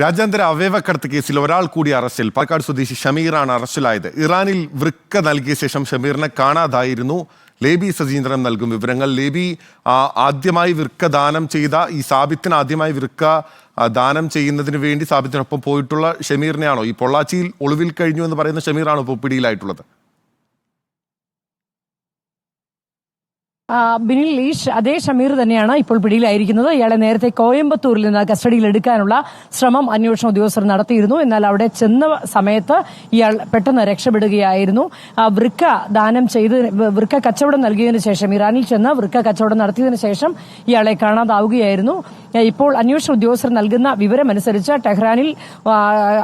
രാജ്യാന്തര അവയവക്കടത്ത് കേസിൽ ഒരാൾ കൂടി അറസ്റ്റിൽ. പാലക്കാട് സ്വദേശി ഷമീറാണ് അറസ്റ്റിലായത്. ഇറാനിൽ വൃക്ക നൽകിയ ശേഷം ഷമീറിനെ കാണാതായിരുന്നു. ലേബി സജീന്ദ്രൻ നൽകും വിവരങ്ങൾ. ലേബി ആദ്യമായി വൃക്ക ദാനം ചെയ്ത ഈ സാബിത്തിന് ആദ്യമായി വൃക്ക ദാനം ചെയ്യുന്നതിന് വേണ്ടി സാബിത്തിനൊപ്പം പോയിട്ടുള്ള ഷമീറിനെയാണോ? ഈ പൊള്ളാച്ചിയിൽ ഒളിവിൽ കഴിഞ്ഞു എന്ന് പറയുന്ന ഷമീറാണോ ഇപ്പോൾ പിടിയിലായിട്ടുള്ളത്? ബിനിൽ ലീഷ് അതേ ഷമീർ തന്നെയാണ് ഇപ്പോൾ പിടിയിലായിരിക്കുന്നത്. ഇയാളെ നേരത്തെ കോയമ്പത്തൂരിൽ നിന്ന് കസ്റ്റഡിയിൽ എടുക്കാനുള്ള ശ്രമം അന്വേഷണ ഉദ്യോഗസ്ഥർ നടത്തിയിരുന്നു. എന്നാൽ അവിടെ ചെന്ന സമയത്ത് ഇയാൾ പെട്ടെന്ന് രക്ഷപ്പെടുകയായിരുന്നു. വൃക്ക ദാനം ചെയ്ത് വൃക്ക കച്ചവടം നൽകിയതിനു ശേഷം ഇറാനിൽ ചെന്ന് വൃക്ക കച്ചവടം നടത്തിയതിനു ശേഷം ഇയാളെ കാണാതാവുകയായിരുന്നു. ഇപ്പോൾ അന്വേഷണ ഉദ്യോഗസ്ഥർ നൽകുന്ന വിവരമനുസരിച്ച് ടെഹ്റാനിൽ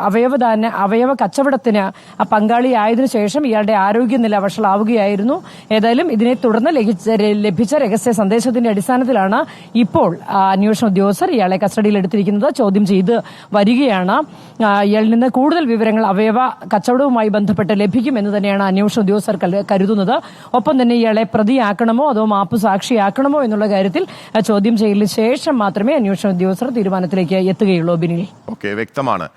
അവയവദാന അവയവ കച്ചവടത്തിന് പങ്കാളിയായതിനു ശേഷം ഇയാളുടെ ആരോഗ്യനില വഷളാവുകയായിരുന്നു. ഏതായാലും ഇതിനെ തുടർന്ന് ലഭിച്ച ലഭിച്ച രഹസ്യ സന്ദേശത്തിന്റെ അടിസ്ഥാനത്തിലാണ് ഇപ്പോൾ അന്വേഷണ ഉദ്യോഗസ്ഥർ ഇയാളെ കസ്റ്റഡിയിൽ എടുത്തിരിക്കുന്നത്. ചോദ്യം ചെയ്ത് വരികയാണ്. ഇയാളിൽ നിന്ന് കൂടുതൽ വിവരങ്ങൾ അവയവ കച്ചവടവുമായി ബന്ധപ്പെട്ട് ലഭിക്കുമെന്ന് തന്നെയാണ് അന്വേഷണ ഉദ്യോഗസ്ഥർ കരുതുന്നത്. ഒപ്പം തന്നെ ഇയാളെ പ്രതിയാക്കണമോ അതോ മാപ്പ് സാക്ഷിയാക്കണമോ എന്നുള്ള കാര്യത്തിൽ ചോദ്യം ചെയ്യലിന് ശേഷം മാത്രമേ അന്വേഷണ ഉദ്യോഗസ്ഥർ തീരുമാനത്തിലേക്ക് എത്തുകയുള്ളൂ ബിനിൽ. ഓക്കെ വ്യക്തമാണ്.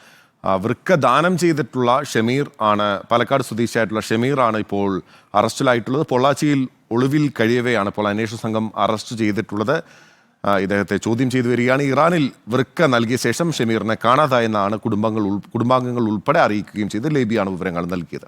വൃക്ക ദാനം ചെയ്തിട്ടുള്ള ഷമീർ ആണ് പാലക്കാട് സ്വദേശിയായിട്ടുള്ള ഷമീർ ആണ് ഇപ്പോൾ അറസ്റ്റിലായിട്ടുള്ളത്. പൊള്ളാച്ചിയിൽ ഒളിവിൽ കഴിയവെയാണ് ഇപ്പോൾ അന്വേഷണ സംഘം അറസ്റ്റ് ചെയ്തിട്ടുള്ളത്. ഇദ്ദേഹത്തെ ചോദ്യം ചെയ്തു വരികയാണ്. ഇറാനിൽ വൃക്ക നൽകിയ ശേഷം ഷമീറിനെ കാണാതായെന്നാണ് കുടുംബങ്ങൾ കുടുംബാംഗങ്ങൾ ഉൾപ്പെടെ അറിയിക്കുകയും ചെയ്ത് ലേബിയാണ് വിവരങ്ങൾ നൽകിയത്.